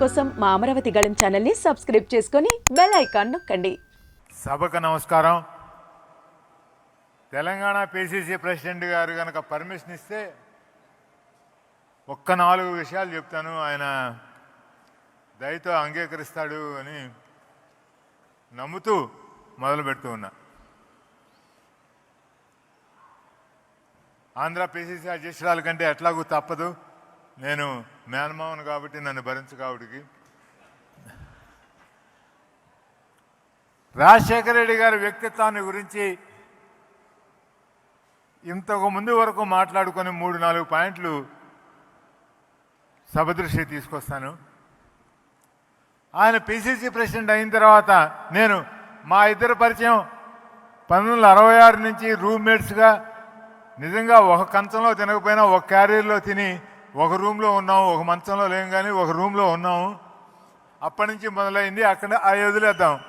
కోసం మా అమరావతి గళం ఛానల్ని సబ్స్క్రైబ్ చేసుకొని బెల్ ఐకాన్ నొక్కండి. సభకు నమస్కారం. తెలంగాణ పిసిసి ప్రెసిడెంట్ గారు కనుక పర్మిషన్ ఇస్తే ఒక్క నాలుగు విషయాలు చెప్తాను. ఆయన దయతో అంగీకరిస్తాడు అని నమ్ముతూ మొదలు పెడుతూ ఉన్నా. ఆంధ్ర పిసిసి అధ్యక్షురాల కంటే ఎట్లాగూ తప్పదు. నేను మేనమావను కాబట్టి నన్ను భరించు కాబట్టికి రాజశేఖర రెడ్డి గారి వ్యక్తిత్వాన్ని గురించి ఇంతకు ముందు వరకు మాట్లాడుకొని మూడు నాలుగు పాయింట్లు సభ దృష్టి తీసుకొస్తాను. ఆయన పిసిసి ప్రెసిడెంట్ అయిన తర్వాత నేను మా ఇద్దరు పరిచయం పంతొమ్మిది వందల అరవై ఆరు నుంచి రూమ్మేట్స్గా నిజంగా ఒక కంచంలో తినకపోయినా ఒక క్యారియర్లో తిని ఒక రూమ్లో ఉన్నాము ఒక మంచంలో లేం కానీ ఒక రూమ్లో ఉన్నాము అప్పటి నుంచి మొదలైంది అక్కడ ఆ వదిలేద్దాం.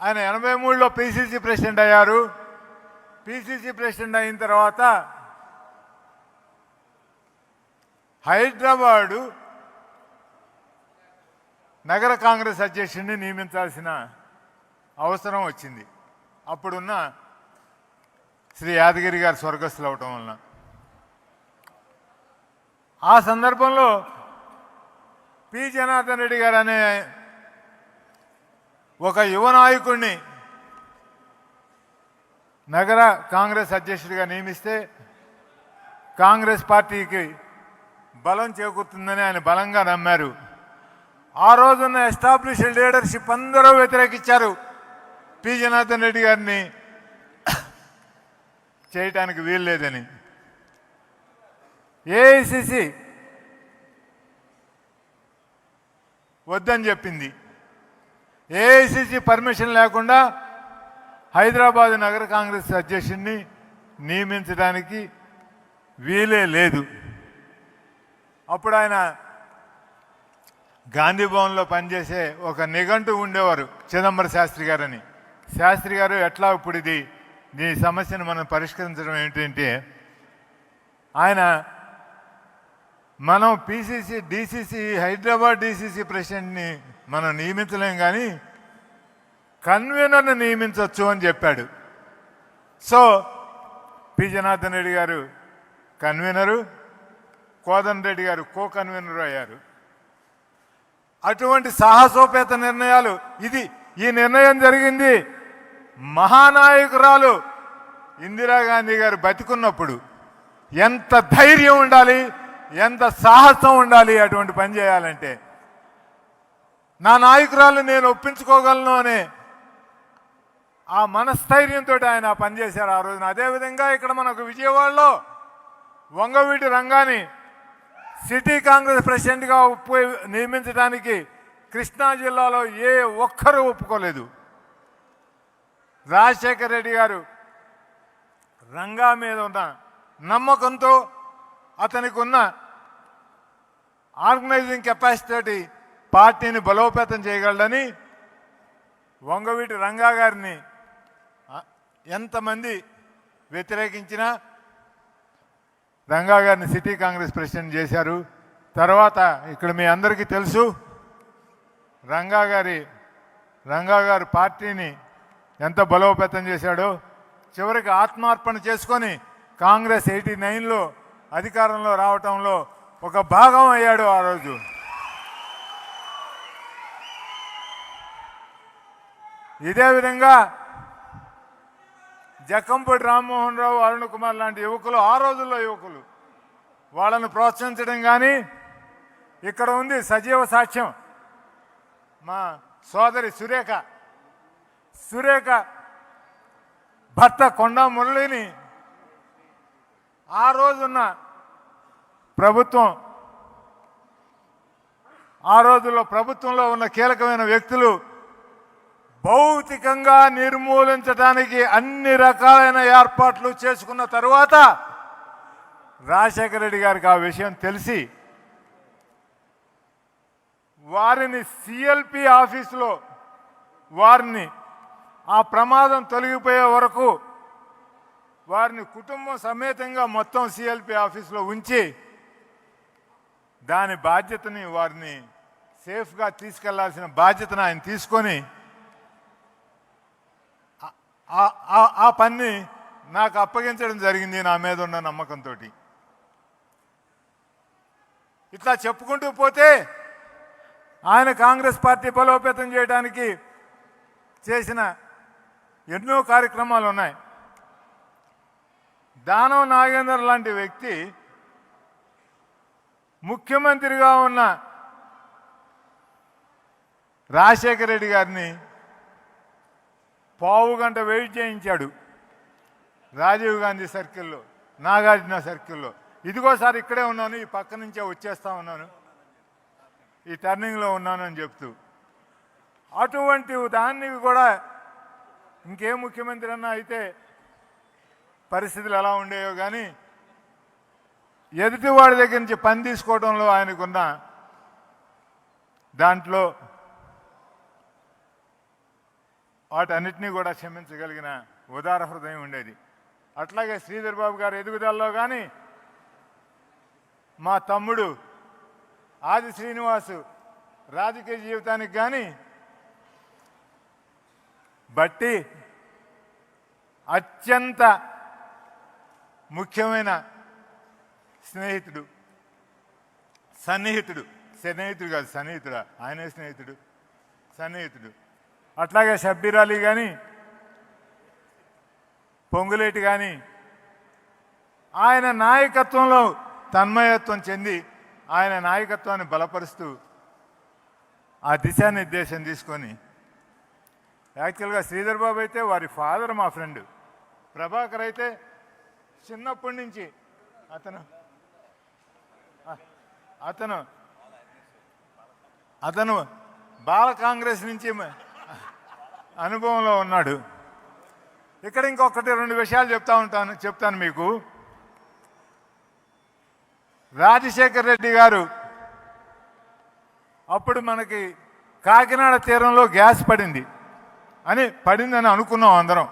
ఆయన ఎనభై మూడులో పిసిసి ప్రెసిడెంట్ అయ్యారు. పిసిసి ప్రెసిడెంట్ అయిన తర్వాత హైదరాబాదు నగర కాంగ్రెస్ అధ్యక్షుడిని నియమించాల్సిన అవసరం వచ్చింది. అప్పుడున్న శ్రీ యాదగిరి గారు స్వర్గస్థులు అవటం వలన. ఆ సందర్భంలో పి. జనార్దన్ రెడ్డి గారు అనే ఒక యువ నాయకుడిని నగర కాంగ్రెస్ అధ్యక్షుడిగా నియమిస్తే కాంగ్రెస్ పార్టీకి బలం చేకూరుతుందని ఆయన బలంగా నమ్మారు. ఆ రోజున్న ఎస్టాబ్లిష్డ్ లీడర్షిప్ అందరూ వ్యతిరేకించారు. పి. జనార్దన్ రెడ్డి గారిని చేయటానికి వీల్లేదని. ఏఐసిసి వద్దని చెప్పింది. ఏఐసిసి పర్మిషన్ లేకుండా హైదరాబాద్ నగర కాంగ్రెస్ అధ్యక్షుడిని నియమించడానికి వీలే లేదు. అప్పుడు ఆయన గాంధీ భవన్లో పనిచేసే ఒక నిఘంటు ఉండేవారు చిదంబర శాస్త్రి గారని. శాస్త్రి గారు ఎట్లా ఇప్పుడు ఇది? దీని సమస్యను మనం పరిష్కరించడం ఏంటంటే ఆయన మనం పిసిసి డిసిసి హైదరాబాద్ డిసిసి ప్రెసిడెంట్ని మనం నియమించలేం కానీ కన్వీనర్ని నియమించవచ్చు అని చెప్పాడు. సో పి జనార్దన్ రెడ్డి గారు కన్వీనరు కోదన్ రెడ్డి గారు కో కన్వీనర్ అయ్యారు. అటువంటి సాహసోపేత నిర్ణయాలు ఇది ఈ నిర్ణయం జరిగింది మహానాయకురాలు ఇందిరాగాంధీ గారు బతికున్నప్పుడు. ఎంత ధైర్యం ఉండాలి ఎంత సాహసం ఉండాలి అటువంటి పని చేయాలంటే? నా నాయకురాలు నేను ఒప్పించుకోగలను అనే ఆ మనస్థైర్యంతో ఆయన పనిచేశారు ఆ రోజున. అదేవిధంగా ఇక్కడ మనకు విజయవాడలో వంగవీటి రంగాని సిటీ కాంగ్రెస్ ప్రెసిడెంట్గా ఒప్పు నియమించడానికి కృష్ణా జిల్లాలో ఏ ఒక్కరూ ఒప్పుకోలేదు. రాజశేఖర రెడ్డి గారు రంగా మీద ఉన్న నమ్మకంతో అతనికి ఉన్న ఆర్గనైజింగ్ కెపాసిటీ పార్టీని బలోపేతం చేయగలడని వంగవీటి రంగా గారిని ఎంతమంది వ్యతిరేకించినా రంగా గారిని సిటీ కాంగ్రెస్ ప్రెసిడెంట్ చేశారు. తర్వాత ఇక్కడ మీ అందరికీ తెలుసు రంగా గారి రంగా గారు పార్టీని ఎంత బలోపేతం చేశాడో చివరికి ఆత్మార్పణ చేసుకొని కాంగ్రెస్ ఎయిటీ నైన్లో అధికారంలో రావటంలో ఒక భాగం అయ్యాడు ఆ రోజు. ఇదే విధంగా జక్కంపూడి రామ్మోహన్ రావు అరుణ్ కుమార్ లాంటి యువకులు ఆ రోజుల్లో యువకులు వాళ్ళను ప్రోత్సహించడం కానీ ఇక్కడ ఉంది సజీవ సాక్ష్యం మా సోదరి సురేఖ. సురేఖ భర్త కొండా మురళిని ఆ రోజున్న ప్రభుత్వం ఆ రోజుల్లో ప్రభుత్వంలో ఉన్న కీలకమైన వ్యక్తులు భౌతికంగా నిర్మూలించడానికి అన్ని రకాలైన ఏర్పాట్లు చేసుకున్న తరువాత రాజశేఖర రెడ్డి గారికి ఆ విషయం తెలిసి వారిని సిఎల్పి ఆఫీసులో వారిని ఆ ప్రమాదం తొలగిపోయే వరకు వారిని కుటుంబం సమేతంగా మొత్తం సిఎల్పి ఆఫీసులో ఉంచి దాని బాధ్యతని వారిని సేఫ్గా తీసుకెళ్ళాల్సిన బాధ్యతను ఆయన తీసుకొని ఆ- ఆ పని నాకు అప్పగించడం జరిగింది నా మీద ఉన్న నమ్మకంతో ఇట్లా చెప్పుకుంటూ పోతే ఆయన కాంగ్రెస్ పార్టీ బలోపేతం చేయడానికి చేసిన ఎన్నో కార్యక్రమాలు ఉన్నాయి. దానం నాగేందర్ లాంటి వ్యక్తి ముఖ్యమంత్రిగా ఉన్న రాజశేఖర రెడ్డి గారిని పావు గంట వెయిట్ చేయించాడు రాజీవ్ గాంధీ సర్కిల్లో నాగార్జున సర్కిల్లో. ఇదిగోసారి ఇక్కడే ఉన్నాను ఈ పక్క నుంచే వచ్చేస్తా ఉన్నాను ఈ టర్నింగ్లో ఉన్నాను అని చెప్తూ. అటువంటి దాన్ని కూడా ఇంకే ముఖ్యమంత్రి అన్నా అయితే పరిస్థితులు ఎలా ఉండేవో కానీ ఎదుటివాడి దగ్గర నుంచి పని తీసుకోవడంలో ఆయనకున్న దాంట్లో వాటన్నిటినీ కూడా క్షమించగలిగిన ఉదార హృదయం ఉండేది. అట్లాగే శ్రీధర్ బాబు గారి ఎదుగుదలలో కానీ మా తమ్ముడు ఆది శ్రీనివాసు రాజకీయ జీవితానికి కానీ బట్టి అత్యంత ముఖ్యమైన స్నేహితుడు సన్నిహితుడు. స్నేహితుడు కాదు సన్నిహితుడా? ఆయనే స్నేహితుడు సన్నిహితుడు. అట్లాగే షబ్బీర్ అలీ కానీ పొంగులేటి కానీ ఆయన నాయకత్వంలో తన్మయత్వం చెంది ఆయన నాయకత్వాన్ని బలపరుస్తూ ఆ దిశానిర్దేశం తీసుకొని యాక్చువల్గా శ్రీధర్ బాబు అయితే వారి ఫాదర్ మా ఫ్రెండ్. ప్రభాకర్ అయితే చిన్నప్పటి నుంచి అతను అతను అతను బాల కాంగ్రెస్ నుంచి అనుభవంలో ఉన్నాడు. ఇక్కడ ఇంకొకటి రెండు విషయాలు చెప్తా ఉంటాను చెప్తాను మీకు. రాజశేఖర్ రెడ్డి గారు అప్పుడు మనకి కాకినాడ తీరంలో గ్యాస్ పడింది అని పడిందని అనుకున్నాం అందరం.